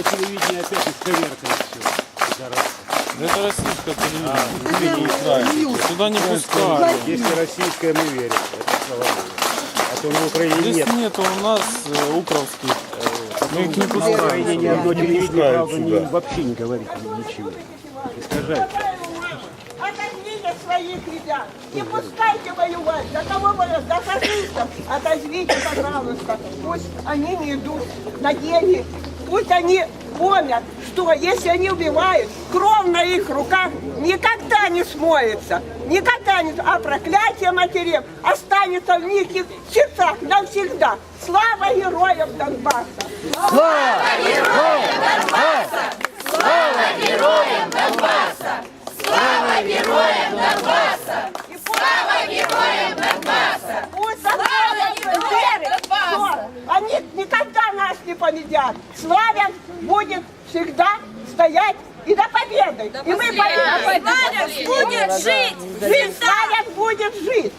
телевидение опять исковеркает все. Это российское телевидение. украинское. Сюда не пускали. Если российское, мы верим. Это слава Богу. А то на Украине Здесь нет. нет у нас э, украинских. Мы их не На Украине ни пускаем. одно телевидение, пускают правда, вообще не говорит ничего. Искажает. Отозвите своих ребят. Не пускайте воевать. За кого воевать? За фашистов. Отозвите, пожалуйста. Пусть они не идут на деньги. Пусть они помнят, что если они убивают, кровь на их руках никогда не смоется. Никогда не... А проклятие матерей останется в них их сердцах навсегда. Слава героям Донбасса! Слава героям Донбасса! Пусть Слава верит, что они никогда нас не победят. Славян будет всегда стоять и до победы. и мы победим. Славян будет жить! Жить Славян будет жить.